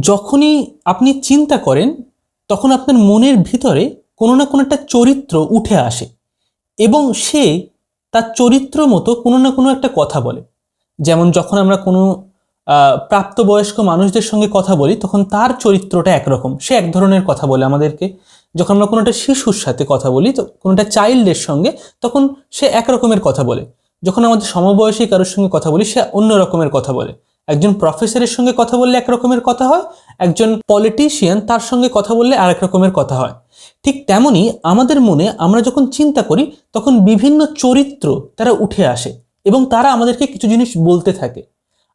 যখনই আপনি চিন্তা করেন, তখন আপনার মনের ভিতরে কোনো না কোনো একটা চরিত্র উঠে আসে এবং সে তার চরিত্র মতো কোনো না কোনো একটা কথা বলে। যেমন যখন আমরা কোনো প্রাপ্তবয়স্ক মানুষদের সঙ্গে কথা বলি, তখন তার চরিত্রটা একরকম। সে এক ধরনের কথা বলে আমাদেরকে। যখন আমরা কোনো একটা শিশুর সাথে কথা বলি, তো কোনো একটা চাইল্ডের সঙ্গে, তখন সে এক রকমের কথা বলে। যখন আমাদের সমবয়সী কারোর সঙ্গে কথা বলি, সে অন্য রকমের কথা বলে। একজন প্রফেসরের সঙ্গে কথা বললে এক রকমের কথা হয়, একজন পলিটিশিয়ান তার সঙ্গে কথা বললে আরেক রকমের কথা হয়। ঠিক তেমনি আমাদের মনে আমরা যখন চিন্তা করি, তখন বিভিন্ন চরিত্র তারা উঠে আসে এবং তারা আমাদেরকে কিছু জিনিস বলতে থাকে।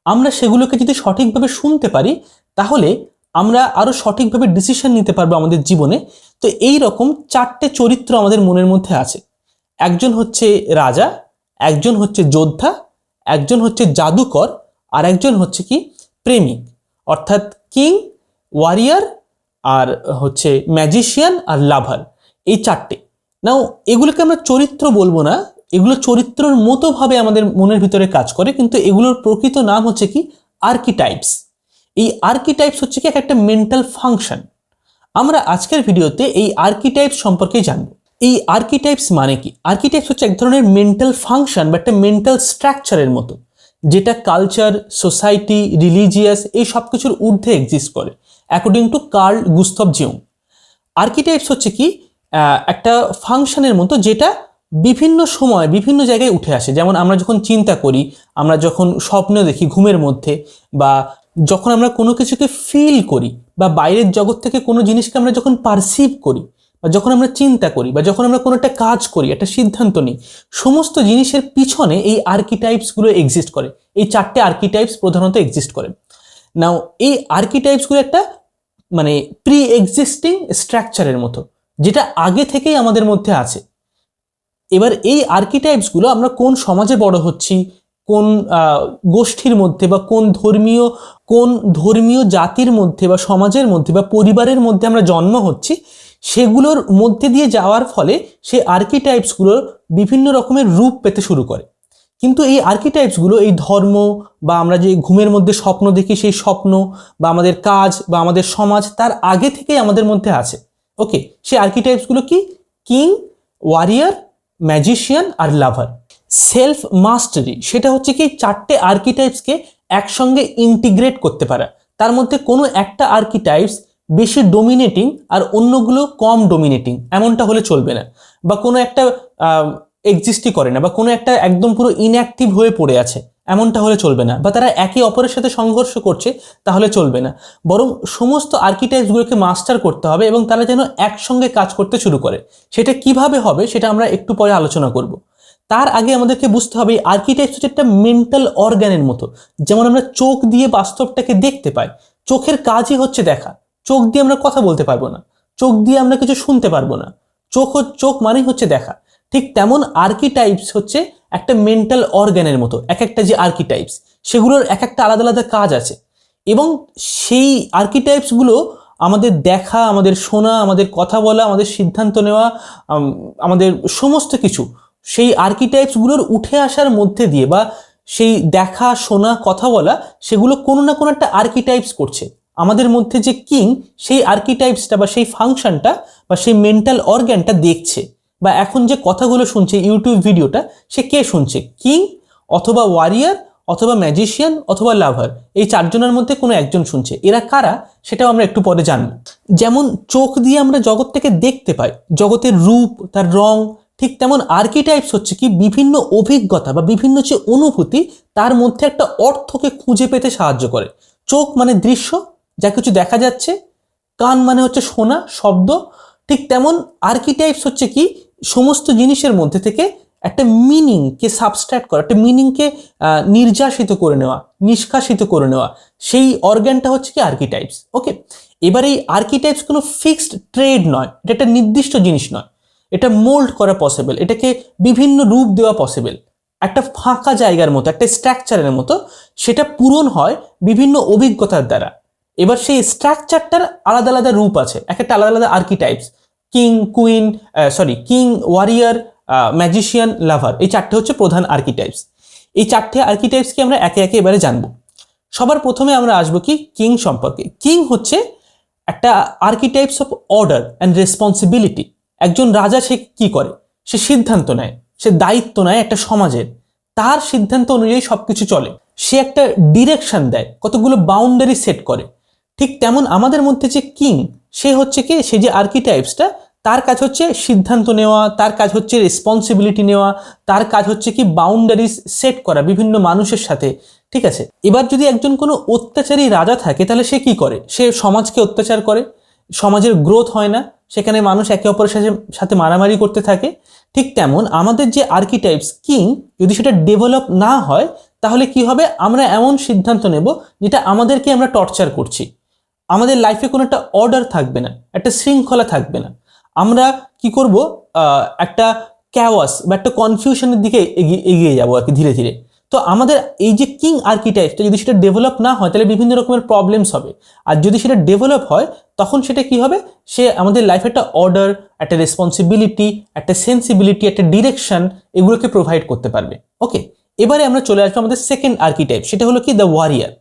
আমরা সেগুলোকে যদি সঠিকভাবে শুনতে পারি, তাহলে আমরা আরও সঠিকভাবে ডিসিশন নিতে পারব আমাদের জীবনে। তো এই রকম চারটে চরিত্র আমাদের মনের মধ্যে আছে। একজন হচ্ছে রাজা, একজন হচ্ছে যোদ্ধা, একজন হচ্ছে জাদুকর আর একজন হচ্ছে কি? প্রেমিক। অর্থাৎ কিং, ওয়ারিয়ার আর হচ্ছে ম্যাজিশিয়ান আর লাভার। এই চারটে। নাও, এগুলোকে আমরা চরিত্র বলব না। এগুলো চরিত্রর মতো ভাবে আমাদের মনের ভিতরে কাজ করে, কিন্তু এগুলোর প্রকৃত নাম হচ্ছে কি? আর্কিটাইপস। এই আর্কিটাইপস হচ্ছে কি? এক একটা মেন্টাল ফাংশন। আমরা আজকের ভিডিওতে এই আর্কিটাইপস সম্পর্কে জানব। এই আর্কিটাইপস মানে কি? আর্কিটাইপস হচ্ছে এক ধরনের মেন্টাল ফাংশন বা একটা মেন্টাল স্ট্রাকচারের মতো। যেটা কালচার সোসাইটি রিলিজিয়াস এই সব কিছুর ঊর্ধ্বে এক্সিস্ট করে according to Carl Gustav Jung archetypes হচ্ছে কি একটা ফাংশনের মতো যেটা বিভিন্ন সময়, বিভিন্ন জায়গায় উঠে আসে। যেমন আমরা যখন চিন্তা করি, আমরা যখন স্বপ্ন দেখি ঘুমের মধ্যে, বা যখন আমরা কোনো কিছুকে ফিল করি, বা বাইরের জগৎ থেকে কোনো জিনিসকে আমরা যখন পারসিভ করি বা যখন আমরা চিন্তা করি বা যখন আমরা কোনো একটা কাজ করি, একটা সিদ্ধান্ত নিই, সমস্ত জিনিসের পিছনে এই আর্কিটাইপসগুলো এক্সিস্ট করে। এই চারটে আর্কিটাইপস প্রধানত এক্সিস্ট করে। নাও এই আর্কিটাইপসগুলো একটা মানে প্রি এক্সিস্টিং স্ট্রাকচারের মতো, যেটা আগে থেকেই আমাদের মধ্যে আছে। এবার এই আর্কিটাইপসগুলো আমরা কোন সমাজে বড় হচ্ছি, কোন গোষ্ঠীর মধ্যে বা কোন ধর্মীয় কোন ধর্মীয় জাতির মধ্যে বা সমাজের মধ্যে বা পরিবারের মধ্যে আমরা জন্ম হচ্ছি সেগুলোর মধ্যে দিয়ে যাওয়ার ফলে সে আর্কিটাইপসগুলোর বিভিন্ন রকমের রূপ পেতে শুরু করে। কিন্তু এই আর্কিটাইপসগুলো এই ধর্ম বা আমরা যে ঘুমের মধ্যে স্বপ্ন দেখি, সেই স্বপ্ন বা আমাদের কাজ বা আমাদের সমাজ, তার আগে থেকেই আমাদের মধ্যে আছে। ওকে সেই আর্কিটাইপসগুলো কি? কিং ওয়ারিয়ার ম্যাজিশিয়ান আর লাভার সেলফ মাস্টারি সেটা হচ্ছে কি, চারটে আর্কিটাইপসকে একসঙ্গে ইন্টিগ্রেট করতে পারা। তার মধ্যে কোনো একটা আর্কিটাইপস বেশি ডোমিনেটিং আর অন্যগুলো কম ডোমিনেটিং এমনটা হলে চলবে না। বা কোনো একটা এক্সিস্টই করে না, বা কোনো একটা একদম পুরো ইনঅ্যাক্টিভ হয়ে পড়ে আছে, এমনটা হলে চলবে না। বা তারা একে অপরের সাথে সংঘর্ষ করছে, তাহলে চলবে না। বরং সমস্ত আর্কিটাইপসগুলোকে মাস্টার করতে হবে এবং তারা যেন একসঙ্গে কাজ করতে শুরু করে। সেটা কীভাবে হবে, সেটা আমরা একটু পরে আলোচনা করব। তার আগে আমাদেরকে বুঝতে হবে আর্কিটাইপস হচ্ছে একটা মেন্টাল অর্গানের মতো। যেমন আমরা চোখ দিয়ে বাস্তবটাকে দেখতে পাই, চোখের কাজই হচ্ছে দেখা। চোখ দিয়ে আমরা কথা বলতে পারব না। চোখ দিয়ে আমরা কিছু শুনতে পারব না। চোখ চোখ মানেই হচ্ছে দেখা। ঠিক তেমন আর্কিটাইপস হচ্ছে একটা মেন্টাল অর্গানের মতো, এক একটা যে আর্কিটাইপস সেগুলোর এক একটা আলাদা আলাদা কাজ আছে। এবং সেই আর্কিটাইপসগুলো আমাদের দেখা, আমাদের শোনা, আমাদের কথা বলা, আমাদের সিদ্ধান্ত নেওয়া আমাদের সমস্ত কিছু সেই আর্কিটাইপসগুলোর উঠে আসার মধ্যে দিয়ে বা সেই দেখা, শোনা, কথা বলা, সেগুলো কোনো না কোনো একটা আর্কিটাইপস করছে। আমাদের মধ্যে যে কিং, সেই আর্কিটাইপসটা বা সেই ফাংশনটা বা সেই মেন্টাল অর্গ্যানটা দেখছে। বা এখন যে কথাগুলো শুনছে ইউটিউব ভিডিওটা সে কে শুনছে? কিং অথবা ওয়ারিয়ার অথবা ম্যাজিশিয়ান অথবা লাভার এই চারজনের মধ্যে কোনো একজন শুনছে। এরা কারা? সেটাও আমরা একটু পরে জানব। যেমন চোখ দিয়ে আমরা জগৎটাকে দেখতে পাই, জগতের রূপ, তার রং, ঠিক তেমন আর্কিটাইপস হচ্ছে কি, বিভিন্ন অভিজ্ঞতা বা বিভিন্ন যে অনুভূতি, তার মধ্যে একটা অর্থকে খুঁজে পেতে সাহায্য করে। চোখ মানে দৃশ্য যা কিছু দেখা যাচ্ছে, কান মানে হচ্ছে শোনা, শব্দ, ঠিক তেমন আর্কিটাইপস হচ্ছে কি, সমস্ত জিনিসের মধ্যে থেকে একটা মিনিংকে সাবস্ট্রাক্ট করা, একটা মিনিংকে নির্যাসিত করে নেওয়া, নিষ্কাশিত করে নেওয়া, সেই অর্গ্যানটা হচ্ছে কি আর্কিটাইপস ওকে এবার এই আর্কিটাইপস কোনো ফিক্সড ট্রেড নয়, এটা একটা নির্দিষ্ট জিনিস নয়, এটা মোল্ড করা পসিবল এটাকে বিভিন্ন রূপ দেওয়া পসিবল একটা ফাঁকা জায়গার মতো, একটা স্ট্রাকচারের মতো, সেটা পূরণ হয় বিভিন্ন অভিজ্ঞতার দ্বারা। এবার সেই স্ট্রাকচারটার আলাদা আলাদা রূপ আছে। এক একটা আলাদা আলাদা archetypes king queen sorry king warrior magician lover এই চারটে হচ্ছে প্রধান আর্কিটাইপস এই চারটে আর্কিটাইপসকে আমরা একে একে এবারে জানব। সবার প্রথমে আমরা আসব কি? কিং সম্পর্কে। কিং হচ্ছে একটা archetypes of order and responsibility একজন রাজা সে কি করে? সে সিদ্ধান্ত নেয়। সে দায়িত্ব নেয় একটা সমাজের। তার সিদ্ধান্ত অনুযায়ী সবকিছু চলে। সে একটা ডিরেকশন দেয়। কতগুলো বাউন্ডারি সেট করে। ঠিক তেমন আমাদের মধ্যে যে কিং, সে হচ্ছে কি? সে যে আর্কিটাইপসটা তার কাজ হচ্ছে সিদ্ধান্ত নেওয়া, তার কাজ হচ্ছে রেসপন্সিবিলিটি নেওয়া, তার কাজ হচ্ছে কি বাউন্ডারিজ সেট করা বিভিন্ন মানুষের সাথে, ঠিক আছে? এবার যদি একজন কোনো অত্যাচারী রাজা থাকে, তাহলে সে কি করে? সে সমাজকে অত্যাচার করে, সমাজের গ্রোথ হয় না, সেখানে মানুষ একে অপরের সাথে সাথে মারামারি করতে থাকে। ঠিক তেমন আমাদের যে আর্কিটাইপস কিং যদি সেটা ডেভেলপ না হয়, তাহলে কি হবে? আমরা এমন সিদ্ধান্ত নেব, যেটা আমাদেরকে আমরা টর্চার করছি। আমাদের লাইফে কোনো একটা অর্ডার থাকবে না, একটা শৃঙ্খলা থাকবে না। আমরা কি করব? একটা ক্যাওয়াস বা একটা কনফিউশনের দিকে এগিয়ে যাব আর কি ধীরে ধীরে। তো আমাদের এই যে কিং আর্কিটাইপটা যদি সেটা ডেভেলপ না হয়, তাহলে বিভিন্ন রকমের প্রবলেমস হবে। আর যদি সেটা ডেভেলপ হয়, তখন সেটা কি হবে? সে আমাদের লাইফে একটা অর্ডার একটা রেসপন্সিবিলিটি একটা সেন্সিবিলিটি একটা ডিরেকশন এগুলোকে প্রোভাইড করতে পারবে। ওকে এবারে আমরা চলে আসব আমাদের সেকেন্ড আর্কিটাইপ সেটা হলো কি? দ্য ওয়ারিয়ার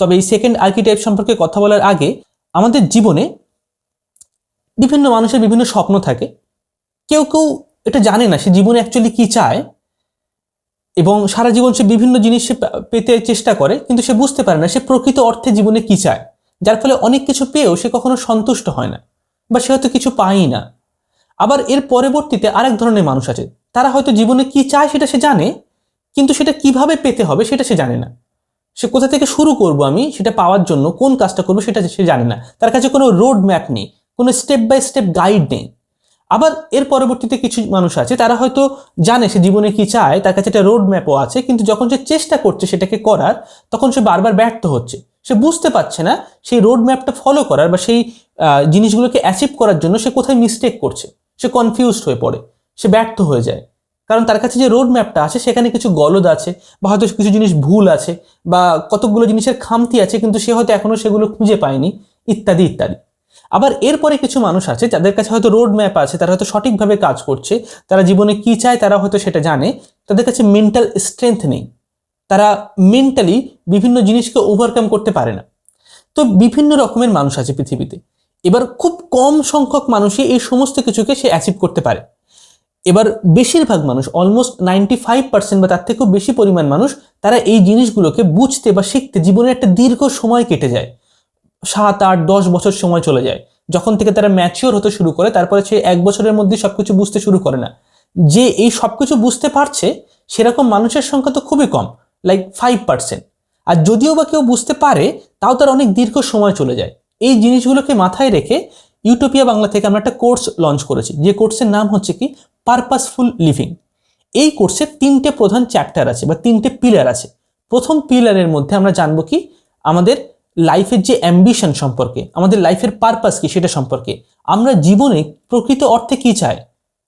তবে এই সেকেন্ড আর্কিটাইপ সম্পর্কে কথা বলার আগে আমাদের জীবনে বিভিন্ন মানুষের বিভিন্ন স্বপ্ন থাকে। কেউ কেউ এটা জানে না সে জীবনে অ্যাকচুয়ালি কি চায় এবং সারা জীবন সে বিভিন্ন জিনিস সে পেতে চেষ্টা করে, কিন্তু সে বুঝতে পারে না সে প্রকৃত অর্থে জীবনে কি চায়। যার ফলে অনেক কিছু পেয়েও সে কখনো সন্তুষ্ট হয় না বা সে হয়তো কিছু পায়ই না। আবার এর পরবর্তীতে আরেক ধরনের মানুষ আছে। তারা হয়তো জীবনে কি চায় সেটা সে জানে, কিন্তু সেটা কীভাবে পেতে হবে সেটা সে জানে না। সে কোথা থেকে শুরু করব আমি, সেটা পাওয়ার জন্য, কোন কাজটা করব সেটা সে জানে না। তার কাছে কোনো রোড ম্যাপ নেই, কোনো স্টেপ বাই স্টেপ গাইড নেই। আবার এর পরবর্তীতে কিছু মানুষ আছে, তারা হয়তো জানে সে জীবনে কি চায়, তার কাছে একটা রোড ম্যাপও আছে, কিন্তু যখন সে চেষ্টা করছে সেটাকে করার, তখন সে বারবার ব্যর্থ হচ্ছে। সে বুঝতে পারছে না সেই রোড ম্যাপটা ফলো করার বা সেই জিনিসগুলোকে অ্যাচিভ করার জন্য সে কোথায় মিস্টেক করছে। সে কনফিউজড হয়ে পড়ে, সে ব্যর্থ হয়ে যায়। কারণ তার কাছে যে রোড ম্যাপটা আছে, সেখানে কিছু গলদ আছে, বা হয়তো কিছু জিনিস ভুল আছে, বা কতগুলো জিনিসের খামতি আছে, কিন্তু সে হয়তো এখনও সেগুলো খুঁজে পায়নি, ইত্যাদি ইত্যাদি। আবার এরপরে কিছু মানুষ আছে, যাদের কাছে হয়তো রোড ম্যাপ আছে, তারা হয়তো সঠিকভাবে কাজ করছে, তারা জীবনে কি চায়, তারা হয়তো সেটা জানে, তাদের কাছে মেন্টাল স্ট্রেংথ নেই। তারা মেন্টালি বিভিন্ন জিনিসকে ওভারকাম করতে পারে না। তো বিভিন্ন রকমের মানুষ আছে পৃথিবীতে। এবার খুব কম সংখ্যক মানুষই এই সমস্ত কিছুকে সে অ্যাচিভ করতে পারে। এবার বেশিরভাগ মানুষ অলমোস্ট নাইনটি ফাইভ পার্সেন্ট বা তার থেকেও বেশি পরিমাণ মানুষ, তারা এই জিনিসগুলোকে বুঝতে বা শিখতে জীবনের একটা দীর্ঘ সময় কেটে যায়। সাত, আট, দশ বছর সময় চলে যায়। যখন থেকে তারা ম্যাচিওর হতে শুরু করে, তারপরে সে এক বছরের মধ্যে সব কিছু বুঝতে শুরু করে না। যে এই সব কিছু বুঝতে পারছে, সেরকম মানুষের সংখ্যা তো খুবই কম লাইক ফাইভ পার্সেন্ট আর যদিও বা কেউ বুঝতে পারে, তাও তার অনেক দীর্ঘ সময় চলে যায়। এই জিনিসগুলোকে মাথায় রেখে ইউটোপিয়া বাংলা থেকে আমরা একটা কোর্স লঞ্চ করেছি। যে কোর্সের নাম হচ্ছে কি? পারপাসফুল লিভিং এই কোর্সের তিনটে প্রধান চ্যাপ্টার আছে বা তিনটে পিলার আছে। প্রথম পিলারের মধ্যে আমরা জানব কি আমাদের লাইফের যে অ্যাম্বিশন সম্পর্কে, আমাদের লাইফের পারপাস কি সেটা সম্পর্কে। আমরা জীবনে প্রকৃত অর্থে কি চাই?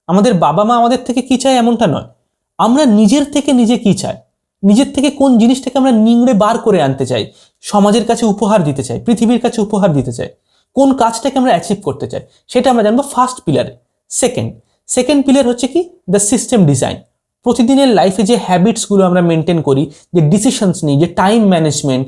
আমাদের বাবা মা আমাদের থেকে কি চায় এমনটা নয়। আমরা নিজের থেকে নিজে কি চাই? নিজের থেকে কোন জিনিসটাকে আমরা নিংড়ে বার করে আনতে চাই? সমাজের কাছে উপহার দিতে চাই? পৃথিবীর কাছে উপহার দিতে চাই? কোন কাজটাকে আমরা অ্যাচিভ করতে চাই? সেটা আমরা জানব ফার্স্ট পিলারে সেকেন্ড সেকেন্ড পিলার হচ্ছে কি? দ্য সিস্টেম ডিজাইন প্রতিদিনের লাইফে যে হ্যাবিটসগুলো আমরা মেনটেন করি, যে ডিসিশনস নিই, যে টাইম ম্যানেজমেন্ট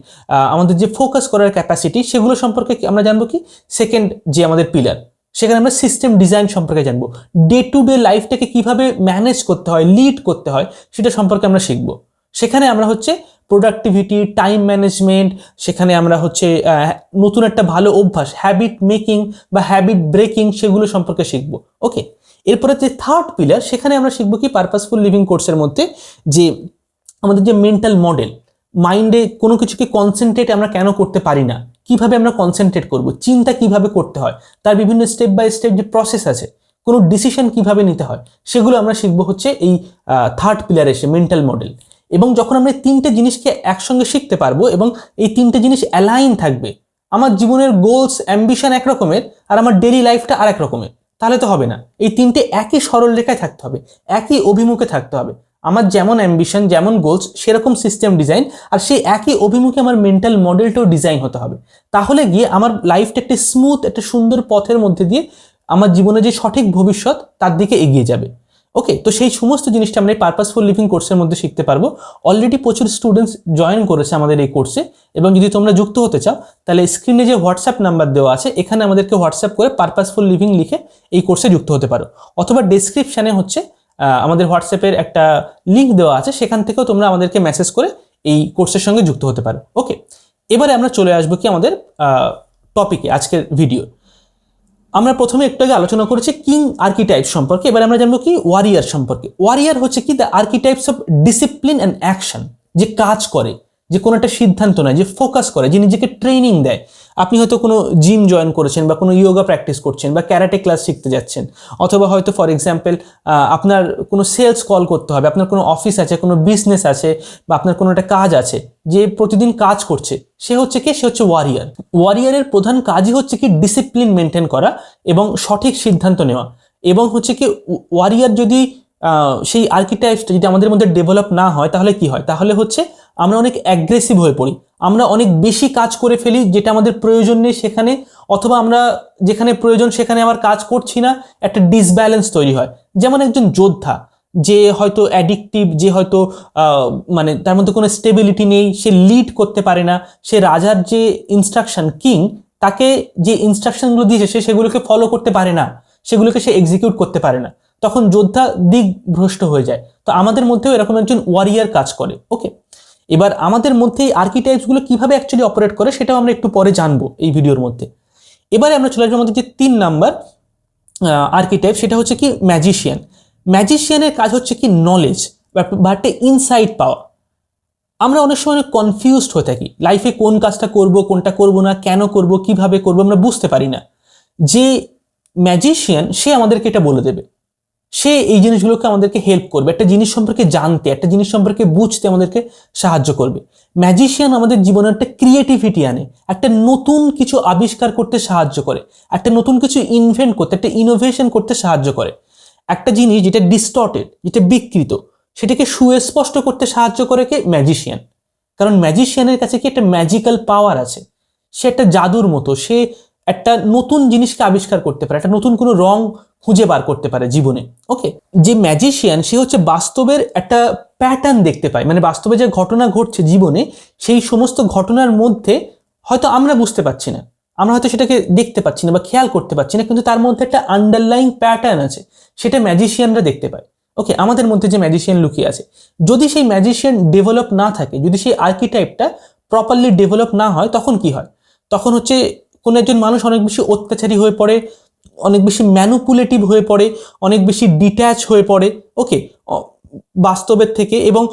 আমাদের যে ফোকাস করার ক্যাপাসিটি সেগুলো সম্পর্কে আমরা জানব কি? সেকেন্ড যে আমাদের পিলার সেখানে আমরা সিস্টেম ডিজাইন সম্পর্কে জানব। ডে টু ডে লাইফটাকে কীভাবে ম্যানেজ করতে হয় লিড করতে হয়, সেটা সম্পর্কে আমরা শিখব। সেখানে আমরা হচ্ছে প্রোডাক্টিভিটি টাইম ম্যানেজমেন্ট সেখানে আমরা হচ্ছে নতুন একটা ভালো অভ্যাস হ্যাবিট মেকিং বা হ্যাবিট ব্রেকিং সেগুলো সম্পর্কে শিখব। ওকে এরপরে যে থার্ড পিলার সেখানে আমরা শিখব কি পারপাসফুল লিভিং কোর্সের মধ্যে যে আমাদের যে মেন্টাল মডেল মাইন্ডে কোনো কিছুকে কনসেন্ট্রেট আমরা কেন করতে পারি না? কীভাবে আমরা কনসেন্ট্রেট করব? চিন্তা কীভাবে করতে হয়? তার বিভিন্ন স্টেপ বাই স্টেপ যে প্রসেস আছে, কোনো ডিসিশন কীভাবে নিতে হয়, সেগুলো আমরা শিখব হচ্ছে এই থার্ড পিলারে এসে মেন্টাল মডেল এবং যখন আমরা তিনটে জিনিসকে একসঙ্গে শিখতে পারব এবং এই তিনটে জিনিস অ্যালাইন থাকবে, আমার জীবনের গোলস অ্যাম্বিশন একরকমের আর আমার ডেলি লাইফটা আর এক রকমের। তাহলে তো হবে না। এই তিনটে একই সরল রেখায় থাকতে হবে, একই অভিমুখে থাকতে হবে। আমার যেমন অ্যাম্বিশন যেমন গোলস সেরকম সিস্টেম ডিজাইন আর সেই একই অভিমুখে আমার মেন্টাল মডেলটাও ডিজাইন হতে হবে। তাহলে গিয়ে আমার লাইফটা একটি স্মুথ একটা সুন্দর পথের মধ্যে দিয়ে আমার জীবনে যে সঠিক ভবিষ্যৎ, তার দিকে এগিয়ে যাবে। ওকে তো সেই সমস্ত জিনিসটা আমরা এই পারপাসফুল লিভিং কোর্সের মধ্যে শিখতে পারব। অলরেডি প্রচুর স্টুডেন্টস জয়েন করেছে আমাদের এই কোর্সে এবং যদি তোমরা যুক্ত হতে চাও, তাহলে স্ক্রিনে যে হোয়াটসঅ্যাপ নাম্বার দেওয়া আছে, এখানে আমাদেরকে হোয়াটসঅ্যাপ করে পারপাসফুল লিভিং লিখে এই কোর্সে যুক্ত হতে পারো। অথবা ডেসক্রিপশানে হচ্ছে আমাদের হোয়াটসঅ্যাপের একটা লিঙ্ক দেওয়া আছে, সেখান থেকেও তোমরা আমাদেরকে মেসেজ করে এই কোর্সের সঙ্গে যুক্ত হতে পারো। ওকে এবারে আমরা চলে আসব কি আমাদের টপিকে আজকের ভিডিও আমরা প্রথমে একটু আগে আলোচনা করেছি কিং আর্কিটাইপ সম্পর্কে, এবার আমরা জানব কি ওয়ারিয়ার সম্পর্কে। ওয়ারিয়ার হচ্ছে কি the archetypes of discipline and action যে কাজ করে। যে কোনো একটা সিদ্ধান্ত নেয়, যে ফোকাস করে, যে নিজেকে ট্রেনিং দেয়। আপনি হয়তো কোনো জিম জয়েন করেছেন বা কোনো ইয়োগা প্র্যাকটিস করছেন বা ক্যারাটে ক্লাস শিখতে যাচ্ছেন। অথবা হয়তো ফর এক্সাম্পল আপনার কোনো সেলস কল করতে হবে, আপনার কোনো অফিস আছে, কোনো বিজনেস আছে বা আপনার কোনো একটা কাজ আছে, যে প্রতিদিন কাজ করছে, সে হচ্ছে কি? সে হচ্ছে ওয়ারিয়ার ওয়ারিয়ারের প্রধান কাজই হচ্ছে কি? ডিসিপ্লিন মেনটেন করা এবং সঠিক সিদ্ধান্ত নেওয়া। এবং হচ্ছে কি ওয়ারিয়ার যদি সেই আর্কিটাইপসটা যদি আমাদের মধ্যে ডেভেলপ না হয়, তাহলে কি হয়? তাহলে হচ্ছে আমরা অনেক অ্যাগ্রেসিভ হয়ে পড়ি। আমরা অনেক বেশি কাজ করে ফেলি যেটা আমাদের প্রয়োজন নেই সেখানে, অথবা আমরা যেখানে প্রয়োজন সেখানে আবার কাজ করছি না, একটা ডিসব্যালেন্স তৈরি হয়। যেমন একজন যোদ্ধা, যে হয়তো অ্যাডিকটিভ যে হয়তো মানে তার মধ্যে কোনো স্টেবিলিটি নেই, সে লিড করতে পারে না, সে রাজার যে ইনস্ট্রাকশন কিং তাকে যে ইনস্ট্রাকশনগুলো দিয়েছে, সে সেগুলোকে ফলো করতে পারে না, সেগুলোকে সে এক্সিকিউট করতে পারে না। তখন যোদ্ধা দিক ভ্রষ্ট হয়ে যায়। তো আমাদের মধ্যেও এরকম একজন ওয়ারিয়ার কাজ করে ওকে এবার আমাদের মধ্যে এই আর্কিটাইপসগুলো কীভাবে অ্যাকচুয়ালি অপারেট করে সেটাও আমরা একটু পরে জানব এই ভিডিওর মধ্যে। এবারে আমরা চলে আসব আমাদের যে তিন নাম্বার আর্কিটাইপ সেটা হচ্ছে কি ম্যাজিশিয়ান ম্যাজিশিয়ানের কাজ হচ্ছে কি নলেজ বা একটা ইনসাইট পাওয়া। আমরা অনেক সময় অনেক কনফিউজড হয়ে থাকি। লাইফে কোন কাজটা করব, কোনটা করব না, কেন করব, কীভাবে করব, আমরা বুঝতে পারি না। যে ম্যাজিশিয়ান সে আমাদেরকে এটা বলে দেবে। সে এই জিনিসগুলোকে আমাদেরকে হেল্প করবে। একটা জিনিস সম্পর্কে জানতে, একটা জিনিস সম্পর্কে বুঝতে আমাদেরকে সাহায্য করবে। ম্যাজিশিয়ান আমাদের জীবনে একটা ক্রিয়েটিভিটি আনে, একটা নতুন কিছু আবিষ্কার করতে সাহায্য করে, একটা নতুন কিছু ইনভেন্ট করতে, একটা ইনোভেশন করতে সাহায্য করে। একটা জিনিস যেটা ডিস্টর্টেড যেটা বিকৃত, সেটাকে সুস্পষ্ট করতে সাহায্য করে কে? ম্যাজিশিয়ান কারণ ম্যাজিশিয়ানের কাছে কি একটা ম্যাজিক্যাল পাওয়ার আছে? সে একটা জাদুর মতো, সে একটা নতুন জিনিসকে আবিষ্কার করতে পারে, একটা নতুন কোনো রং খুঁজে বার করতে পারে জীবনে ওকে যে ম্যাজিশিয়ান সে হচ্ছে বাস্তবের একটা প্যাটার্ন দেখতে পায়। মানে বাস্তবে যে ঘটনা ঘটছে জীবনে, সেই সমস্ত ঘটনার মধ্যে হয়তো আমরা বুঝতে পারছি না। আমরা হয়তো সেটাকে দেখতে পাচ্ছি না বা খেয়াল করতে পারছি না, কিন্তু তার মধ্যে একটা আন্ডারলাইং প্যাটার্ন আছে। সেটা ম্যাজিশিয়ানরা দেখতে পায় ওকে আমাদের মধ্যে যে ম্যাজিশিয়ান লুকিয়ে আছে, যদি সেই ম্যাজিশিয়ান ডেভেলপ না থাকে, যদি সেই আর্কিটাইপটা প্রপারলি ডেভেলপ না হয়, তখন কি হয়? তখন হচ্ছে কোনো একজন মানুষ অনেক বেশি অত্যাচারী হয়ে পড়ে অনেক বেশি ম্যানুপুলেটিভ হয়ে পড়ে, অনেক বেশি ডিট্যাচ হয়ে পড়ে ওকে বাস্তবের থেকে এবং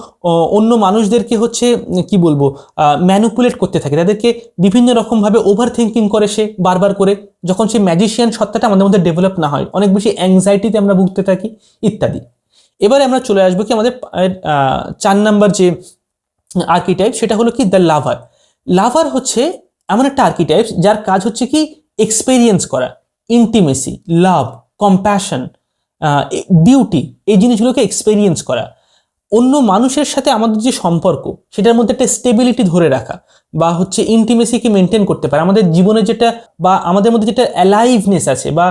অন্য মানুষদেরকে হচ্ছে, কি বলব ম্যানুপুলেট করতে থাকে। তাদেরকে বিভিন্ন রকমভাবে ওভার থিঙ্কিং করে সে বারবার করে, যখন সে ম্যাজিশিয়ান সত্তাটা আমাদের মধ্যে ডেভেলপ না হয়। অনেক বেশি অ্যাংজাইটিতে আমরা ভুগতে থাকি, ইত্যাদি। এবারে আমরা চলে আসব কি আমাদের চার নাম্বার যে আর্কিটাইপ সেটা হলো কি? দ্য লাভার লাভার হচ্ছে এমন একটা আর্কিটাইপ যার কাজ হচ্ছে কি? এক্সপেরিয়েন্স করা। ইন্টিমেসি লাভ কম্প্যাশন বিউটি এই জিনিসগুলোকে এক্সপেরিয়েন্স করা। অন্য মানুষের সাথে আমাদের যে সম্পর্ক, সেটার মধ্যে একটা স্টেবিলিটি ধরে রাখা বা হচ্ছে ইন্টিমেসিকে মেনটেন করতে পারে। আমাদের জীবনে যেটা বা আমাদের মধ্যে যেটা অ্যালাইভনেস আছে বা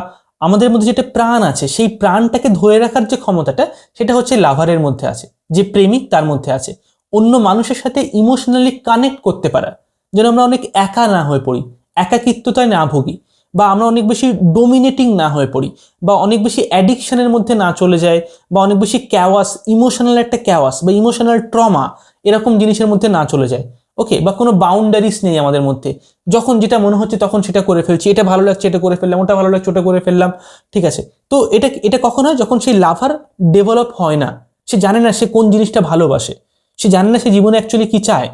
আমাদের মধ্যে যেটা প্রাণ আছে, সেই প্রাণটাকে ধরে রাখার যে ক্ষমতাটা, সেটা হচ্ছে লাভারের মধ্যে আছে, যে প্রেমিক তার মধ্যে আছে। অন্য মানুষের সাথে ইমোশনালি কানেক্ট করতে পারা। যেন আমরা অনেক একা না হয়ে পড়ি, একাকিত্বতায় না ভুগি। বা আমরা অনেক বেশি ডোমিনেটিং না হয়ে পড়ি, বা অনেক বেশি অ্যাডিকশানের মধ্যে না চলে যায় বা অনেক বেশি ক্যাওয়াস ইমোশনাল একটা ক্যাওয়াস বা ইমোশনাল ট্রমা এরকম জিনিসের মধ্যে না চলে যায় ওকে বা কোনো বাউন্ডারিস নেই আমাদের মধ্যে। যখন যেটা মনে হচ্ছে তখন সেটা করে ফেলছি, এটা ভালো লাগছে, এটা করে ফেললাম, ওটা ভালো লাগছে, ওটা করে ফেললাম, ঠিক আছে? তো এটা এটা কখন হয়? যখন সেই লাভার ডেভেলপ হয় না, সে জানে না সে কোন জিনিসটা ভালোবাসে, সে জানে না সে জীবনে অ্যাকচুয়ালি কি চায়।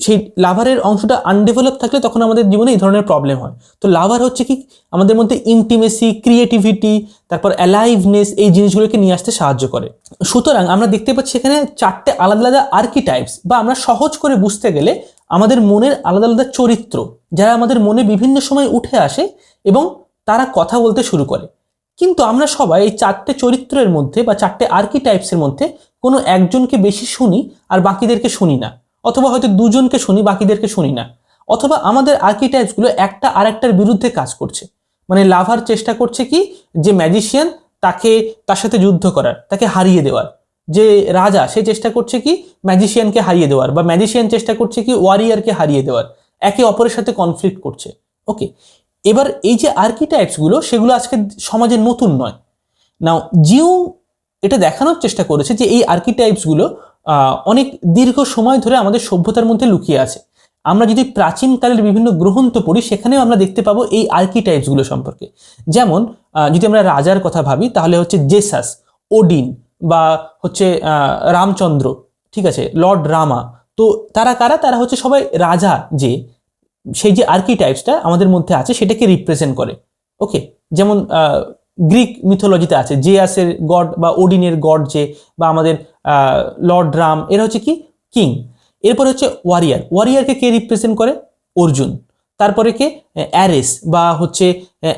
সেই লাভারের অংশটা আনডেভেলপ থাকলে তখন আমাদের জীবনে এই ধরনের প্রবলেম হয়। তো লাভার হচ্ছে কি? আমাদের মধ্যে ইন্টিমেসি ক্রিয়েটিভিটি তারপর অ্যালাইভনেস এই জিনিসগুলোকে নিয়ে আসতে সাহায্য করে। সুতরাং আমরা দেখতে পাচ্ছি এখানে চারটে আলাদা আলাদা আর্কিটাইপস বা আমরা সহজ করে বুঝতে গেলে আমাদের মনের আলাদা আলাদা চরিত্র, যারা আমাদের মনে বিভিন্ন সময় উঠে আসে এবং তারা কথা বলতে শুরু করে। কিন্তু আমরা সবাই এই চারটে চরিত্রের মধ্যে বা চারটে আর্কিটাইপসের মধ্যে কোনো একজনকে বেশি শুনি আর বাকিদেরকে শুনি না। অথবা হয়তো দুজনকে শুনি, বাকিদেরকে শুনি না। অথবা আমাদের আর্কিটাইপসগুলো একটা আরেকটার বিরুদ্ধে কাজ করছে। মানে লাভার চেষ্টা করছে কি? যে ম্যাজিশিয়ান তাকে, তার সাথে যুদ্ধ করার, তাকে হারিয়ে দেওয়ার। যে রাজা, সে চেষ্টা করছে কি? ম্যাজিশিয়ানকে হারিয়ে দেওয়ার বা ম্যাজিশিয়ান চেষ্টা করছে কি? ওয়ারিয়ারকে হারিয়ে দেওয়ার। একে অপরের সাথে কনফ্লিক্ট করছে। ওকে এবার এই যে আর্কিটাইপসগুলো সেগুলো আজকে সমাজে নতুন নয়। নাও জিউ এটা দেখানোর চেষ্টা করেছে যে এই আর্কিটাইপসগুলো অনেক দীর্ঘ সময় ধরে আমাদের সভ্যতার মধ্যে লুকিয়ে আছে। আমরা যদি প্রাচীনকালের বিভিন্ন গ্রন্থ পড়ি, সেখানেও আমরা দেখতে পাবো এই আর্কিটাইপসগুলো সম্পর্কে। যেমন যদি আমরা রাজার কথা ভাবি, তাহলে হচ্ছে জেসাস, ওডিন বা হচ্ছে রামচন্দ্র, ঠিক আছে, লর্ড রামা। তো তারা কারা? তারা হচ্ছে সবাই রাজা যে, সেই যে আর্কিটাইপসটা আমাদের মধ্যে আছে, সেটাকে রিপ্রেজেন্ট করে। ওকে যেমন গ্রিক মিথোলজিতে আছে, জেয়াসের গড বা ওডিনের গড যে, বা আমাদের লর্ড রাম, এরা হচ্ছে কি? কিং। এরপরে হচ্ছে ওয়ারিয়ার। ওয়ারিয়ারকে কে রিপ্রেজেন্ট করে? অর্জুন। তারপরে কে? অ্যারেস বা হচ্ছে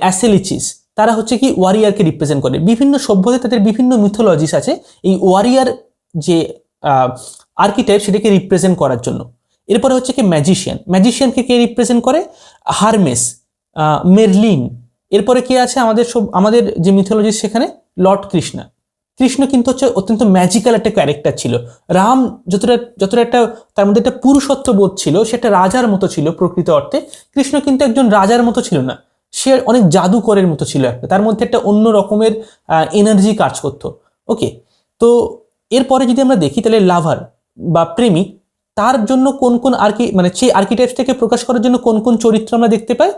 অ্যাসেলিচিস। তারা হচ্ছে কি? ওয়ারিয়ারকে রিপ্রেজেন্ট করে। বিভিন্ন সভ্যতায় তাদের বিভিন্ন মিথোলজিস আছে এই ওয়ারিয়ার যে আর্কিটাইপ সেটাকে রিপ্রেজেন্ট করার জন্য। এরপরে হচ্ছে কি? ম্যাজিশিয়ান ম্যাজিশিয়ানকে কে রিপ্রেজেন্ট করে? Hermes Merlin. এরপরে কে আছে? আমাদের সব, আমাদের যে মিথোলজি সেখানে লর্ড কৃষ্ণা কৃষ্ণ কিন্তু হচ্ছে অত্যন্ত ম্যাজিক্যাল একটা ক্যারেক্টার ছিল। রাম যতটা যতটা একটা, তার মধ্যে একটা পুরুষত্ব বোধ ছিল সেটা রাজার মতো ছিল প্রকৃত অর্থে। কৃষ্ণ কিন্তু একজন রাজার মতো ছিল না। সে অনেক জাদুকরের মতো ছিল একটা। তার মধ্যে একটা অন্য রকমের এনার্জি কাজ করতো। ওকে তো এরপরে যদি আমরা দেখি, তাহলে লাভার বা প্রেমিক, তার জন্য কোন কোন আর্কি মানে সেই আর্কিটেক্টটাকে প্রকাশ করার জন্য কোন কোন চরিত্র আমরা দেখতে পাই?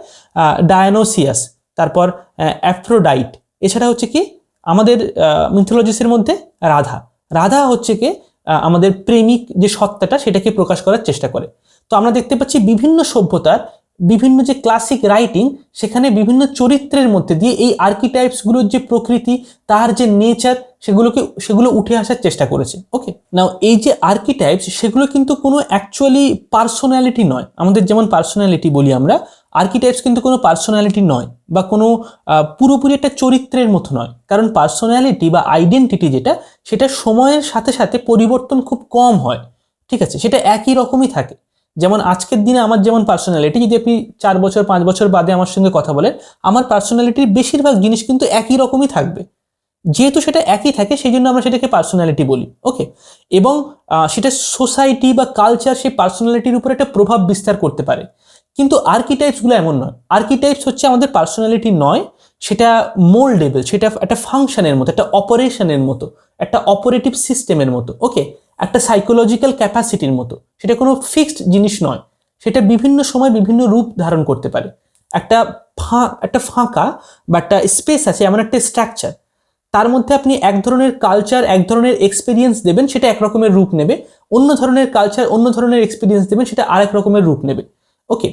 ডায়ানোসিয়াস তারপর অ্যাফ্রোডাইট এছাড়া হচ্ছে কি, আমাদের মিথোলজিসের মধ্যে রাধা। রাধা হচ্ছে কি আমাদের প্রেমিক যে সত্তাটা সেটাকে প্রকাশ করার চেষ্টা করে। তো আমরা দেখতে পাচ্ছি বিভিন্ন সভ্যতার, বিভিন্ন যে ক্লাসিক রাইটিং সেখানে বিভিন্ন চরিত্রের মধ্যে দিয়ে এই আর্কিটাইপসগুলোর যে প্রকৃতি, তার যে নেচার সেগুলোকে, সেগুলো উঠে আসার চেষ্টা করেছে। ওকে নাও এই যে আর্কিটাইপস সেগুলো কিন্তু কোনো অ্যাকচুয়ালি পার্সোনালিটি নয়। আমাদের যেমন পার্সোনালিটি বলি আমরা আর্কিটাইপস কিন্তু কোনো পার্সোনালিটি নয় বা কোনো পুরোপুরি একটা চরিত্রের মতো নয়। কারণ পার্সোনালিটি বা আইডেন্টিটি যেটা, সেটা সময়ের সাথে সাথে পরিবর্তন খুব কম হয়। ঠিক আছে? সেটা একই রকমই থাকে। যেমন আজকের দিনে আমার যেমন পার্সোনালিটি যদি আপনি চার বছর, পাঁচ বছর বাদে আমার সঙ্গে কথা বলেন, আমার পার্সোনালিটির বেশিরভাগ জিনিস কিন্তু একই রকমই থাকবে। যেহেতু সেটা একই থাকে সেই জন্য আমরা সেটাকে পার্সোনালিটি বলি। ওকে এবং সেটা সোসাইটি বা কালচার সেই পার্সোনালিটির উপর একটা প্রভাব বিস্তার করতে পারে। কিন্তু আর্কিটাইপসগুলো এমন নয়। আর্কিটাইপস হচ্ছে আমাদের পার্সোনালিটি নয়, সেটা মোল্ডেবল সেটা একটা ফাংশনের মতো, একটা অপারেশনের মতো, একটা অপারেটিভ সিস্টেমের মতো ওকে একটা সাইকোলজিক্যাল ক্যাপাসিটির মতো, সেটা কোনো ফিক্সড জিনিস নয়, সেটা বিভিন্ন সময় বিভিন্ন রূপ ধারণ করতে পারে। একটা ফা, একটা ফাঁকা বা একটা স্পেস আছে, এমন একটা স্ট্রাকচার তার মধ্যে আপনি এক ধরনের কালচার এক ধরনের এক্সপিরিয়েন্স দেবেন, সেটা এক রকমের রূপ নেবে, অন্য ধরনের কালচার অন্য ধরনের এক্সপিরিয়েন্স দেবেন, সেটা আরেক রকমের রূপ নেবে। ওকে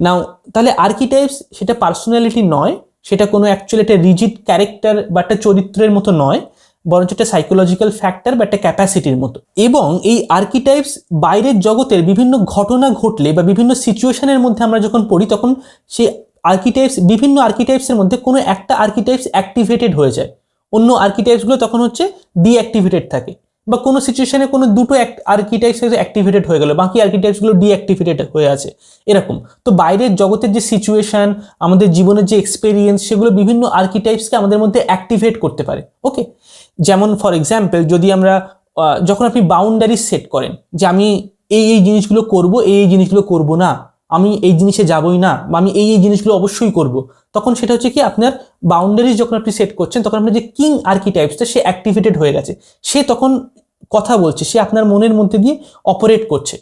নাও তাহলে আর্কিটাইপস সেটা পার্সোনালিটি নয়, সেটা কোনো অ্যাকচুয়ালি একটা রিজিড ক্যারেক্টার বা একটা চরিত্রের মতো নয়, বরঞ্চ একটা সাইকোলজিক্যাল ফ্যাক্টর বা একটা ক্যাপাসিটির মতো। এবং এই আর্কিটাইপস বাইরের জগতের বিভিন্ন ঘটনা ঘটলে বা বিভিন্ন সিচুয়েশনের মধ্যে আমরা যখন পড়ি, তখন সেই আর্কিটাইপস বিভিন্ন আর্কিটাইপসের মধ্যে কোনো একটা আর্কিটাইপস অ্যাক্টিভেটেড হয়ে যায়। অন্য আর্কিটাইপসগুলো তখন হচ্ছে ডিঅ্যাক্টিভেটেড থাকে। বা কোনো সিচুয়েশনে কোনো দুটো আর্কিটাইপস অ্যাক্টিভেটেড হয়ে গেল, বাকি আর্কিটাইপসগুলো ডিঅ্যাক্টিভেটেড হয়ে আছে, এরকম। তো বাইরের জগতের যে সিচুয়েশন আমাদের জীবনের যে এক্সপেরিয়েন্স সেগুলো বিভিন্ন আর্কিটাইপসকে আমাদের মধ্যে অ্যাক্টিভেট করতে পারে ওকে যেমন ফর এক্সাম্পল যদি আমরা যখন আপনি বাউন্ডারি সেট করেন, যে আমি এই এই জিনিসগুলো করব, এই এই জিনিসগুলো করব না আমি এই জিনিসে যাবই না বা আমি এই এই জিনিসগুলো অবশ্যই করব। তখন সেটা হচ্ছে কি আপনার বাউন্ডারিজ যখন আপনি সেট করছেন, তখন আপনার যে কিং আর্কিটাইপসটা সে অ্যাক্টিভেটেড হয়ে গেছে। সে তখন কথা বলছে, সে আপনার মনের মধ্যে দিয়ে অপারেট করছে।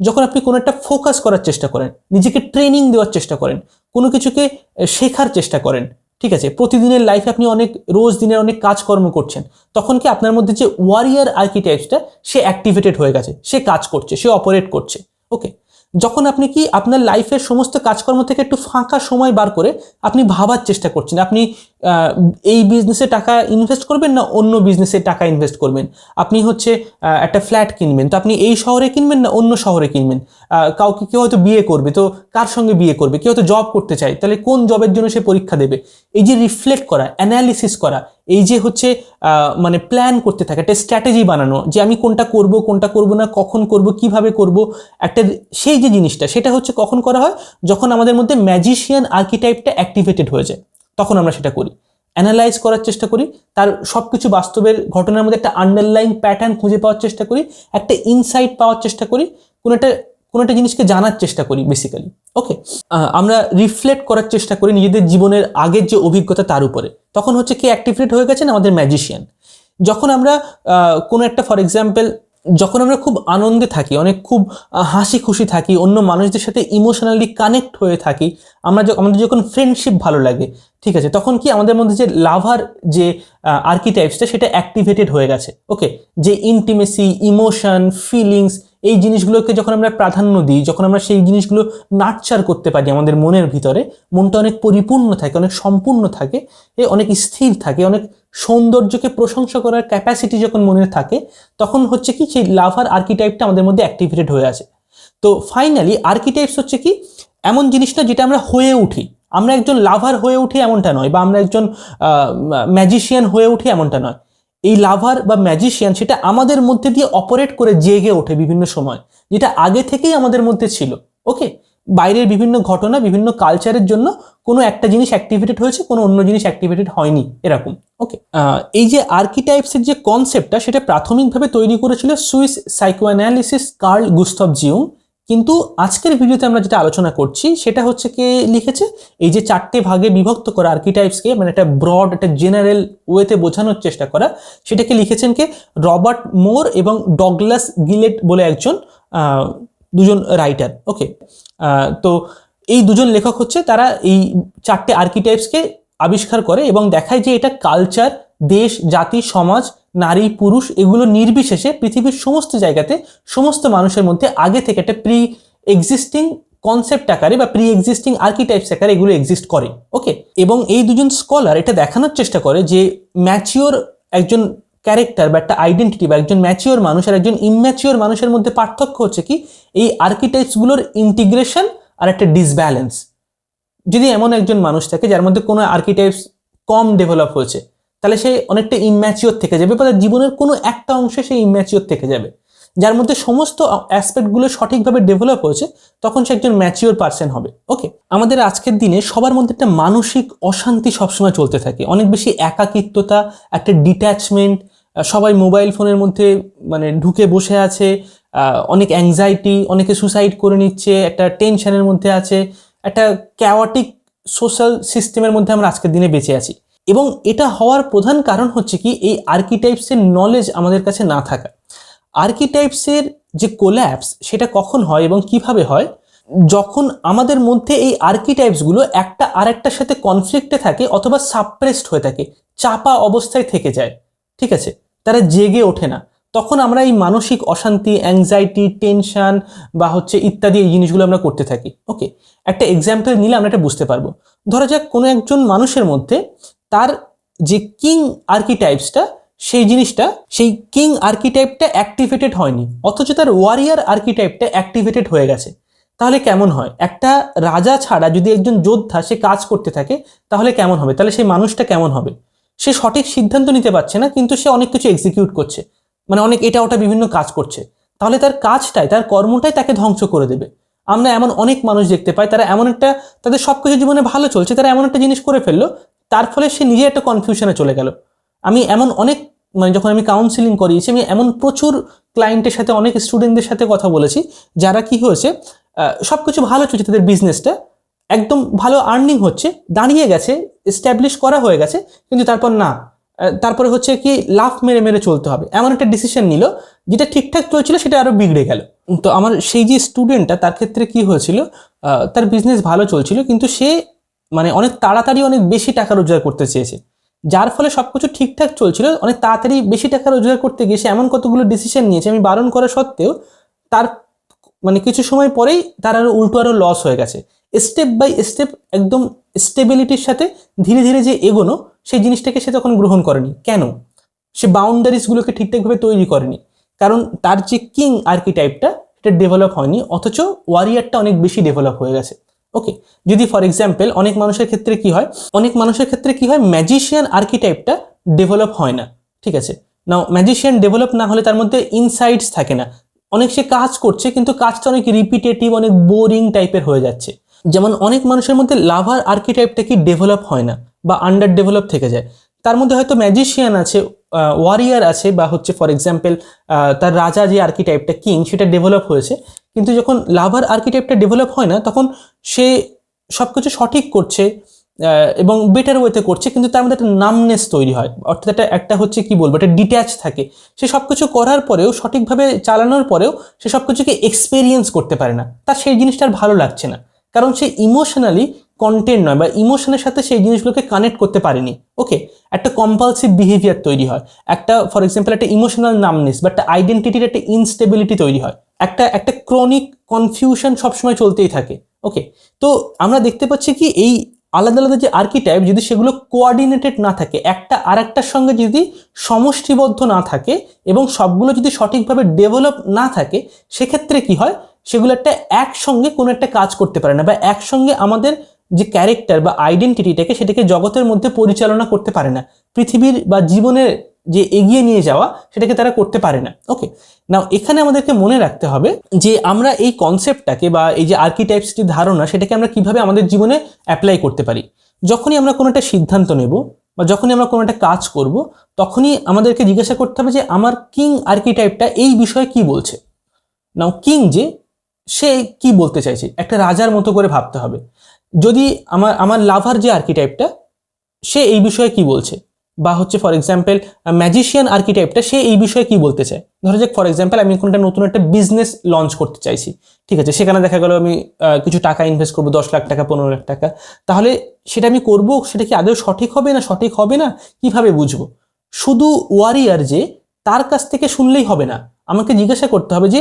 যখন আপনি কোনো একটা ফোকাস করার চেষ্টা করেন, নিজেকে ট্রেনিং দেওয়ার চেষ্টা করেন, কোনো কিছুকে শেখার চেষ্টা করেন, ঠিক আছে? প্রতিদিনের লাইফে আপনি অনেক, রোজ দিনের অনেক কাজকর্ম করছেন, তখন কি আপনার মধ্যে যে ওয়ারিয়ার আর্কিটাইপসটা সে অ্যাক্টিভেটেড হয়ে গেছে, সে কাজ করছে, সে অপারেট করছে ওকে যখন আপনি কি আপনার লাইফের সমস্ত কাজকর্ম থেকে একটু ফাঁকা সময় বার করে আপনি ভাবার চেষ্টা করছেন, আপনি এই বিজনেসে টাকা ইনভেস্ট করবেন না অন্য বিজনেসে টাকা ইনভেস্ট করবেন? আপনি হচ্ছে একটা ফ্ল্যাট কিনবেন। তো আপনি এই শহরে কিনবেন না অন্য শহরে কিনবেন? কাউকে কেউ হয়তো বিয়ে করবে, তো কার সঙ্গে বিয়ে করবে? কেউ হয়তো জব করতে চায়, তাহলে কোন জবের জন্য সে পরীক্ষা দেবে? এই যে রিফ্লেক্ট করা অ্যানালিসিস করা, এই যে হচ্ছে মানে প্ল্যান করতে থাকে, একটা স্ট্র্যাটেজি বানানো, যে আমি কোনটা করব কোনটা করব না, কখন করব, কীভাবে করব, একটা সেই যে জিনিসটা, সেটা হচ্ছে কখন করা হয়? যখন আমাদের মধ্যে ম্যাজিশিয়ান আর্কিটাইপটা অ্যাক্টিভেটেড হয়ে যায়। তখন আমরা সেটা করি। অ্যানালাইজ করার চেষ্টা করি, তার সব কিছু বাস্তবের ঘটনার মধ্যে একটা আন্ডারলাইন প্যাটার্ন খুঁজে পাওয়ার চেষ্টা করি, একটা ইনসাইট পাওয়ার চেষ্টা করি, কোনো একটা কোনো একটা জিনিসকে জানার চেষ্টা করি বেসিক্যালি ওকে আমরা রিফ্লেক্ট করার চেষ্টা করি নিজেদের জীবনের আগের যে অভিজ্ঞতা তার উপরে। তখন হচ্ছে কে অ্যাক্টিভেট হয়ে গেছেন আমাদের ম্যাজিশিয়ান যখন আমরা কোনো একটা ফর এক্সাম্পল যখন আমরা খুব আনন্দে থাকি, অনেক খুব হাসি খুশি থাকি, অন্য মানুষদের সাথে ইমোশনালি কানেক্ট হয়ে থাকি, আমরা আমাদের যখন ফ্রেন্ডশিপ ভালো লাগে, ঠিক আছে, তখন কি আমাদের মধ্যে যে লাভার যে আর্কিটাইপসটা সেটা অ্যাক্টিভেটেড হয়ে গেছে ওকে যে ইন্টিমেসি ইমোশন ফিলিংস এই জিনিসগুলোকে যখন আমরা প্রাধান্য দিই, যখন আমরা সেই জিনিসগুলো নাটচার করতে পারি আমাদের মনের ভিতরে, মনটা অনেক পরিপূর্ণ থাকে, অনেক সম্পূর্ণ থাকে, এ অনেক স্থির থাকে, অনেক সৌন্দর্যকে প্রশংসা করার ক্যাপাসিটি যখন মনের থাকে, তখন হচ্ছে কি সেই লাভার আর্কিটাইপটা আমাদের মধ্যে অ্যাক্টিভেটেড হয়ে আছে তো ফাইনালি আর্কিটাইপস হচ্ছে কি, এমন জিনিস না যেটা আমরা হয়ে উঠি। আমরা একজন লাভার হয়ে উঠি এমনটা নয়, বা আমরা একজন ম্যাজিশিয়ান হয়ে উঠি এমনটা নয়। এই লাভার বা ম্যাজিশিয়ান সেটা আমাদের মধ্যে দিয়ে অপারেট করে জেগে ওঠে বিভিন্ন সময়। যেটা আগে থেকেই আমাদের মধ্যে ছিল ওকে বাইরের বিভিন্ন ঘটনা, বিভিন্ন কালচারের জন্য কোনো একটা জিনিস অ্যাক্টিভেটেড হয়েছে, কোনো অন্য জিনিস অ্যাক্টিভেটেড হয়নি, এরকম ওকে এই যে আর্কিটাইপসের যে কনসেপ্টটা সেটা প্রাথমিকভাবে তৈরি করেছিল Swiss psychoanalysis Carl Gustav Jung কিন্তু আজকের ভিডিওতে আমরা যেটা আলোচনা করছি, সেটা হচ্ছে কে লিখেছে? এই যে চারটে ভাগে বিভক্ত করা আর্কিটাইপসকে মানে একটা ব্রড একটা জেনারেল ওয়েতে বোঝানোর চেষ্টা করা, সেটাকে লিখেছেন কে? রবার্ট মোর এবং ডগলাস গিলেট বলে একজন দুজন রাইটার ওকে তো এই দুজন লেখক হচ্ছে, তারা এই চারটে আর্কিটাইপসকে আবিষ্কার করে এবং দেখায় যে এটা কালচার দেশ, জাতি, সমাজ, নারী, পুরুষ এগুলো নির্বিশেষে পৃথিবীর সমস্ত জায়গাতে সমস্ত মানুষের মধ্যে আগে থেকে একটা প্রি এক্সিস্টিং কনসেপ্ট আকারে বা প্রি এক্সিস্টিং আর্কিটাইপস আকারে এগুলো এক্সিস্ট করে ওকে এবং এই দুজন স্কলার এটা দেখানোর চেষ্টা করে যে ম্যাচিওর একজন ক্যারেক্টার বা একটা আইডেন্টিটি বা একজন ম্যাচিওর মানুষ আর একজন ইনম্যাচিওর মানুষের মধ্যে পার্থক্য হচ্ছে কি? এই আর্কিটাইপসগুলোর ইন্টিগ্রেশন আর একটা ডিসব্যালেন্স যদি এমন একজন মানুষ থাকে যার মধ্যে কোনো আর্কিটাইপস কম ডেভেলপ হয়েছে তাহলে সে অনেকটা ইম্যাচিওর থেকে যাবে বা তার জীবনের কোনো একটা অংশে সে ইম্যাচিওর থেকে যাবে। যার মধ্যে সমস্ত অ্যাসপেক্টগুলো সঠিকভাবে ডেভেলপ হয়েছে, তখন সে একজন ম্যাচিওর পার্সন হবে। ওকে আমাদের আজকের দিনে সবার মধ্যে একটা মানসিক অশান্তি সবসময় চলতে থাকে। অনেক বেশি একাকিত্বতা, একটা ডিট্যাচমেন্ট সবাই মোবাইল ফোনের মধ্যে মানে ঢুকে বসে আছে অনেক অ্যাংজাইটি অনেকে সুসাইড করে নিচ্ছে, একটা টেনশনের মধ্যে আছে, একটা ক্যাওয়াটিক সোশ্যাল সিস্টেমের মধ্যে আমরা আজকের দিনে বেঁচে আছি। এবং এটা হওয়ার প্রধান কারণ হচ্ছে কি, এই আর্কিটাইপসের নলেজ আমাদের কাছে না থাকা। আর্কিটাইপসের যে কোল্যাপস সেটা কখন হয় এবং কীভাবে হয়? যখন আমাদের মধ্যে এই আর্কিটাইপসগুলো একটা আরেকটার সাথে কনফ্লিক্টে থাকে অথবা সাপ্রেসড হয়ে থাকে, চাপা অবস্থায় থেকে যায়, ঠিক আছে? তারা জেগে ওঠে না। তখন আমরা এই মানসিক অশান্তি অ্যাংজাইটি টেনশন বা হচ্ছে ইত্যাদি এই জিনিসগুলো আমরা করতে থাকি। ওকে একটা এক্সাম্পল নিলে আমরা এটা বুঝতে পারব। ধরা যাক কোনো একজন মানুষের মধ্যে তার যে কিং আর্কিটাইপসটা, সেই জিনিসটা, সেই কিং আর্কিটাইপটা অ্যাক্টিভেটেড হয়নি। অথচ তার ওয়ারিয়ার আর্কিটাইপটা অ্যাক্টিভেটেড হয়ে গেছে। তাহলে কেমন হয়? একটা রাজা ছাড়া যদি একজন যোদ্ধা সে কাজ করতে থাকে, তাহলে কেমন হবে? তাহলে সেই মানুষটা কেমন হবে? সে সঠিক সিদ্ধান্ত নিতে পারছে না, কিন্তু সে অনেক কিছু এক্সিকিউট করছে। মানে অনেক এটা ওটা বিভিন্ন কাজ করছে। তাহলে তার কাজটাই, তার কর্মটাই তাকে ধ্বংস করে দেবে। আমরা এমন অনেক মানুষ দেখতে পাই, তারা এমন একটা, তাদের সব কিছু জীবনে ভালো চলছে, তারা এমন একটা জিনিস করে ফেলল, তার ফলে সে নিজে একটা কনফিউশনে চলে গেল। আমি এমন অনেক মানে যখন আমি কাউন্সিলিং করিয়েছি, আমি এমন প্রচুর ক্লায়েন্টের সাথে, অনেক স্টুডেন্টদের সাথে কথা বলেছি, যারা কি হয়েছে সব কিছু ভালো চলছে তাদের বিজনেসটা একদম ভালো আর্নিং হচ্ছে, দাঁড়িয়ে গেছে এস্টাবলিশ করা হয়ে গেছে, কিন্তু তারপর না তারপরে হচ্ছে কি, লাফ মেরে মেরে চলতে হবে। এমন একটা ডিসিশন নিল, যেটা ঠিকঠাক চলছিল, সেটা আরও বিগড়ে গেল। তো আমার সেই যে স্টুডেন্টটা তার ক্ষেত্রে কি হয়েছিল? তার বিজনেস ভালো চলছিল, কিন্তু সে মানে অনেক তাড়াতাড়ি অনেক বেশি টাকা রোজগার করতে চেয়েছে। যার ফলে সব কিছু ঠিকঠাক চলছিল, অনেক তাড়াতাড়ি বেশি টাকা রোজগার করতে গিয়ে সে এমন কতগুলো ডিসিশন নিয়েছে, আমি বারণ করা সত্ত্বেও তার মানে কিছু সময় পরেই তার আরও উল্টো আরও লস হয়ে গেছে। স্টেপ বাই স্টেপ একদম স্টেবিলিটির সাথে ধীরে ধীরে যে এগোনো, সেই জিনিসটাকে সে তখন গ্রহণ করেনি। কেন? সে বাউন্ডারিজগুলোকে ঠিকঠাকভাবে তৈরি করেনি। কারণ তার যে কিং আর্কিটাইপটা এটা ডেভেলপ হয়নি, অথচ ওয়ারিয়ারটা অনেক বেশি ডেভেলপ হয়ে গেছে। ওকে যদি ফর এক্সাম্পল অনেক মানুষের ক্ষেত্রে কি হয়? অনেক মানুষের ক্ষেত্রে কি হয়? ম্যাজিশিয়ান আর্কিটাইপটা ডেভেলপ হয় না। ঠিক আছে? নাও ম্যাজিশিয়ান ডেভেলপ না হলে তার মধ্যে ইনসাইটস থাকে না। অনেক সে কাজ করছে, কিন্তু কাজটা অনেক রিপিটেটিভ অনেক বোরিং টাইপের হয়ে যাচ্ছে। যেমন অনেক মানুষের মধ্যে লাভার আর্কিটাইপটা কি ডেভেলপ হয় না বা আন্ডার ডেভেলপ থেকে যায়? তার মধ্যে হয়তো ম্যাজিশিয়ান আছে ওয়ারিয়ার আছে বা হচ্ছে ফর এক্সাম্পল তার রাজা যে আর্কিটাইপটা কিং সেটা ডেভেলপ হয়েছে। কিন্তু যখন লাভার আর্কিটাইপটা ডেভেলপ হয় না, তখন সে সব কিছু সঠিক করছে এবং বেটার ওয়েতে করছে, কিন্তু তার মধ্যে একটা নামনেস তৈরি হয়। অর্থাৎ একটা একটা হচ্ছে কি বলব, একটা ডিট্যাচ থাকে। সে সব কিছু করার পরেও, সঠিকভাবে চালানোর পরেও, সে সব কিছুকে এক্সপেরিয়েন্স করতে পারে না। তার সেই জিনিসটা আর ভালো লাগছে না। কারণ সে ইমোশনালি কন্টেন্ট নয় বা ইমোশনের সাথে সেই জিনিসগুলোকে কানেক্ট করতে পারেনি। ওকে একটা কম্পালসিভ বিহেভিয়ার তৈরি হয়। একটা ফর এক্সাম্পল একটা ইমোশনাল নামনেস বা একটা আইডেন্টিটির একটা ইনস্টেবিলিটি তৈরি হয়। একটা একটা ক্রনিক কনফিউশন সবসময় চলতেই থাকে। ওকে তো আমরা দেখতে পাচ্ছি কি এই আলাদা আলাদা যে আর্কিটাইপ যদি সেগুলো কোয়ার্ডিনেটেড না থাকে, একটা আর একটার সঙ্গে যদি সমষ্টিবদ্ধ না থাকে এবং সবগুলো যদি সঠিকভাবে ডেভেলপ না থাকে, সেক্ষেত্রে কি হয়? সেগুলো একটা একসঙ্গে কোনো একটা কাজ করতে পারে না বা একসঙ্গে আমাদের যে ক্যারেক্টার বা আইডেন্টিটিটাকে সেটাকে জগতের মধ্যে পরিচালনা করতে পারে না। পৃথিবীর বা জীবনের যে এগিয়ে নিয়ে যাওয়া, সেটাকে তারা করতে পারে না। ওকে নাও এখানে আমাদেরকে মনে রাখতে হবে যে আমরা এই কনসেপ্টটাকে বা এই যে আর্কিটাইপস যে ধারণা, সেটাকে আমরা কীভাবে আমাদের জীবনে অ্যাপ্লাই করতে পারি? যখনই আমরা কোনো একটা সিদ্ধান্ত নেব বা যখনই আমরা কোনো একটা কাজ করব, তখনই আমাদেরকে জিজ্ঞাসা করতে হবে যে আমার কিং আর্কিটাইপটা এই বিষয়ে কি বলছে? নাও কিং যে, সে কি বলতে চাইছে? একটা রাজার মতো করে ভাবতে হবে। যদি আমার আমার লাভার যে আর্কিটাইপটা সে এই বিষয়ে কি বলছে? বা হচ্ছে ফর এক্সাম্পল ম্যাজিশিয়ান আর্কিটাইপটা সে এই বিষয়ে কি বলতে চায়? ধরো যে ফর এক্সাম্পল আমি কোনটা নতুন একটা বিজনেস লঞ্চ করতে চাইছি, ঠিক আছে? সেখানে দেখা গেল আমি কিছু টাকা ইনভেস্ট করব, দশ লাখ টাকা, পনেরো লাখ টাকা। তাহলে সেটা আমি করব, সেটা কি আদৌ সঠিক হবে না সঠিক হবে না? কীভাবে বুঝব? শুধু ওয়ারিয়ার যে, তার কাছ থেকে শুনলেই হবে না। আমাকে জিজ্ঞাসা করতে হবে যে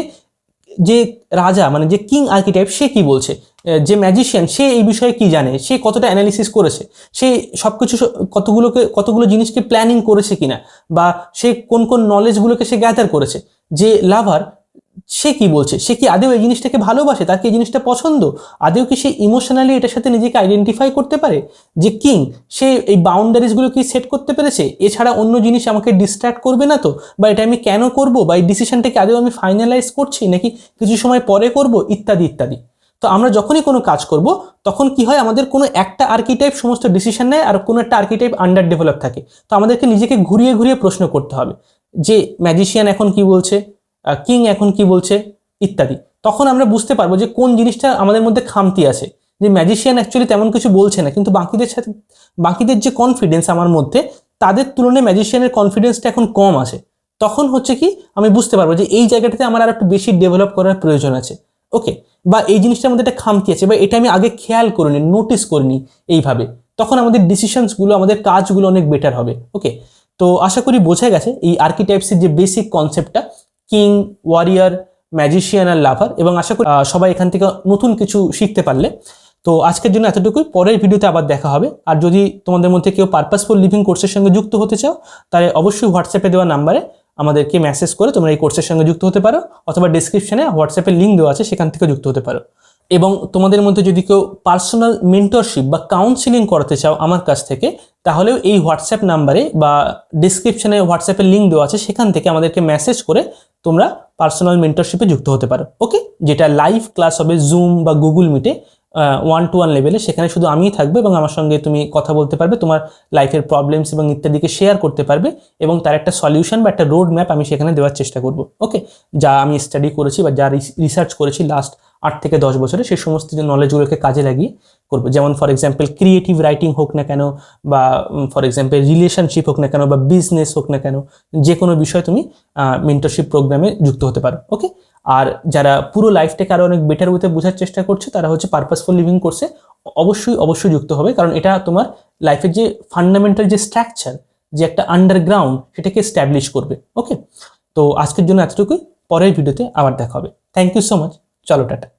যে রাজা মানে যে কিং আর্কিটাইপ সে কি বলছে? যে ম্যাজিশিয়ান সে এই বিষয়ে কি জানে? সে কতটা অ্যানালিসিস করেছে? সে সব কিছু কতগুলোকে, কতগুলো জিনিসকে প্ল্যানিং করেছে কিনা? বা সে কোন কোন নলেজগুলোকে সে গ্যাদার করেছে? যে লাভার সে কি বলছে? সে কি আদেও এই জিনিসটাকে ভালোবাসে? তার কি এই জিনিসটা পছন্দ? আদেও কি সে ইমোশনালি এটার সাথে নিজেকে আইডেন্টিফাই করতে পারে? যে কিং, সে এই বাউন্ডারিজগুলো কি সেট করতে পেরেছে? এছাড়া অন্য জিনিস আমাকে ডিস্ট্র্যাক্ট করবে না তো? বা এটা আমি কেন করব? বা এই ডিসিশনটাকে আদেও আমি ফাইনালাইজ করছি? নাকি কিছু সময় পরে করব? ইত্যাদি ইত্যাদি। তো আমরা যখনই কোনো কাজ করব, তখন কি হয়? আমাদের কোনো একটা আর্কিটাইপ সমস্ত ডিসিশন নেয় আর কোনো একটা আর্কিটাইপ আন্ডার ডেভেলপ থাকে। তো আমাদেরকে নিজেকে ঘুরিয়ে ঘুরিয়ে প্রশ্ন করতে হবে। যে ম্যাজিশিয়ান এখন কি বলছে? কিং এখন কি বলছে? ইত্যাদি। তখন আমরা বুঝতে পারব যে কোন জিনিসটা আমাদের মধ্যে খামতি আছে, যে ম্যাজিশিয়ান অ্যাকচুয়ালি তেমন কিছু বলছে না, কিন্তু বাকিদের সাথে, বাকিদের যে কনফিডেন্স আমার মধ্যে, তাদের তুলনায় ম্যাজিশিয়ানের কনফিডেন্সটা এখন কম আছে। তখন হচ্ছে কি, আমি বুঝতে পারব যে এই জায়গাটাতে আমার আর একটু বেশি ডেভেলপ করার প্রয়োজন আছে। ওকে বা এই জিনিসটার মধ্যে একটা খামতি আছে, বা এটা আমি আগে খেয়াল করিনি নোটিস করিনি এইভাবে। তখন আমাদের ডিসিশনসগুলো আমাদের কাজগুলো অনেক বেটার হবে। ওকে তো আশা করি বোঝা গেছে এই আর্কিটাইপসের যে বেসিক কনসেপ্টটা কিং ওয়ারিয়ার ম্যাজিশিয়ান আর লাভার এবং আশা করি সবাই এখান থেকে নতুন কিছু শিখতে পারলে। তো আজকের জন্য এতটুকুই। পরের ভিডিওতে আবার দেখা হবে। আর যদি তোমাদের মধ্যে কেউ পারপাসফুল লিভিং কোর্সের সঙ্গে যুক্ত হতে চাও, তাহলে অবশ্যই হোয়াটসঅ্যাপে দেওয়া নাম্বারে আমাদেরকে মেসেজ করে তোমরা এই কোর্সের সঙ্গে যুক্ত হতে পারো, অথবা ডিসক্রিপশনে হোয়াটসঅ্যাপের লিঙ্ক দেওয়া আছে, সেখান থেকে যুক্ত হতে পারো। এবং তোমাদের মধ্যে যদি কেউ পার্সোনাল মেন্টরশিপ বা কাউন্সিলিং করাতে চাও আমার কাছ থেকে, তাহলেও এই হোয়াটসঅ্যাপ নাম্বারে বা ডিসক্রিপশনে হোয়াটসঅ্যাপের লিঙ্ক দেওয়া আছে, সেখান থেকে আমাদেরকে মেসেজ করে তোমরা পার্সোনাল মেন্টরশিপে যুক্ত হতে পারো। ওকে যেটা লাইভ ক্লাস হবে জুম বা গুগল মিটে ওয়ান টু ওয়ান লেভেলে সেখানে শুধু আমিই থাকব এবং আমার সঙ্গে তুমি কথা বলতে পারবে, তোমার লাইফের প্রবলেমস এবং ইত্যাদিকে শেয়ার করতে পারবে এবং তার একটা সলিউশন বা একটা রোড ম্যাপ আমি সেখানে দেওয়ার চেষ্টা করব। ওকে যা আমি স্টাডি করেছি বা যা রিসার্চ করেছি লাস্ট আট থেকে দশ বছরে সেই সমস্ত যে নলেজগুলোকে কাজে লাগিয়ে করব। যেমন ফর এক্সাম্পল ক্রিয়েটিভ রাইটিং হোক না কেন বা ফর এক্সাম্পল রিলেশনশিপ হোক না কেন বা বিজনেস হোক না কেন যে কোনো বিষয় তুমি মেন্টরশিপ প্রোগ্রামে যুক্ত হতে পারো ওকে আর যারা পুরো লাইফটাকে আরও অনেক বেটার ওয়েতে বোঝার চেষ্টা করছে, তারা হচ্ছে পারপাসফুল লিভিং কোর্সে অবশ্যই অবশ্যই যুক্ত হবে। কারণ এটা তোমার লাইফের যে ফান্ডামেন্টাল যে স্ট্রাকচার যে একটা আন্ডারগ্রাউন্ড সেটাকে স্ট্যাবলিশ করবে ওকে তো আজকের জন্য এতটুকুই। পরের ভিডিওতে আবার দেখা হবে। থ্যাংক ইউ সো মাচ चलो टाटा।